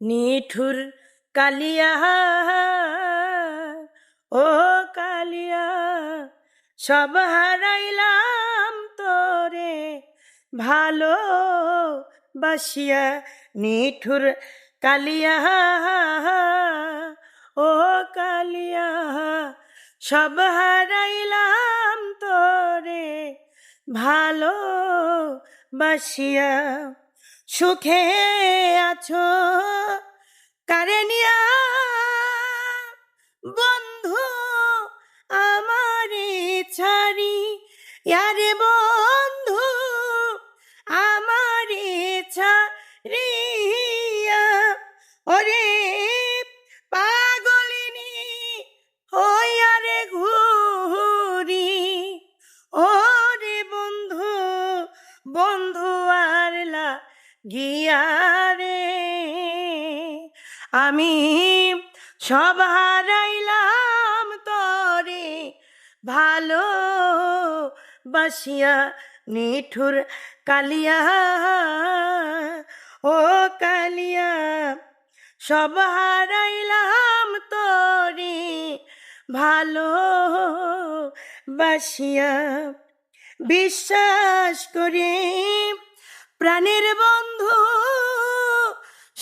নিঠুর কালিয়া, ও কালিয়া, সব হারাইলাম তোরে ভালো বাসিয়া। নিঠুর কালিয়া, ও কালিয়া, সব হারাইলাম তোরে ভালো বাসিয়া। সুখে আছো? কারেনিয়া বন্ধু আমারে ছাড়ি। ইয়ারে বন্ধু আমারে ছাড়িয়া। ওরে পাগলিনী হইয়ারে ঘুরি। ওরে বন্ধু বন্ধু গিয়ারে আমি সব হারাইলাম তরে ভালো বাসিয়া নিঠুর কালিয়া। ও কালিয়া, সব হারাইলাম তরে ভালো বাসিয়া বিশ্বাস করে, প্রাণের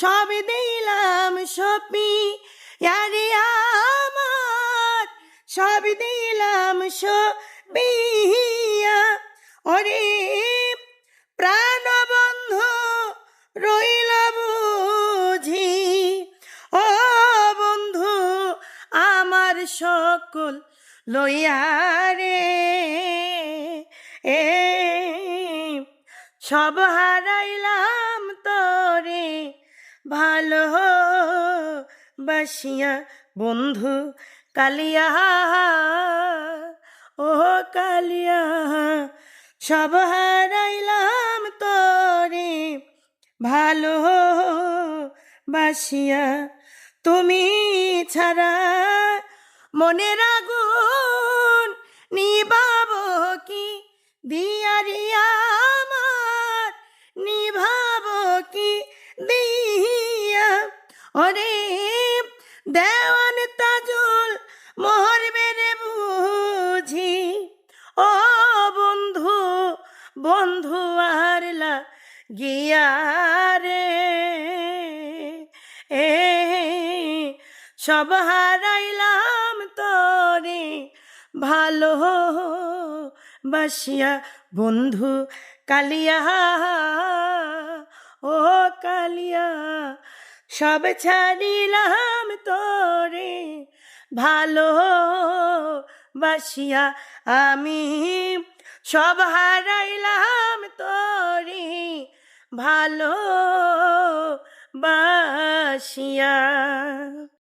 সব দিলাম সপি ইয়ারে আমার। সব দিলাম সপিয়া ওরে প্রাণ বন্ধু রইল বুঝি। ও বন্ধু, আমার সকল লইয়ারে এ সব হারাইলাম ভালো বাসিয়া বন্ধু কালিয়া ও কালিয়া, সব হারাইলাম তোরে। ভালো বাসিয়া, তুমি ছাড়া মনের আগুন নিবাব কি? দিয়ারিয়া ওরে দেওয়ান তাজুল মোহর বেড়ে বুঝি। ও বন্ধু বন্ধু আরলা গিয়া রে। এ সব হারাইলাম তোরে, ভালো বাসিয়া বন্ধু কালিয়া। ও কালিয়া সব ছাড়িলাম তোরে ভালো বাসিয়া আমি। সব হারাইলাম তোরে ভালো বাসিয়া।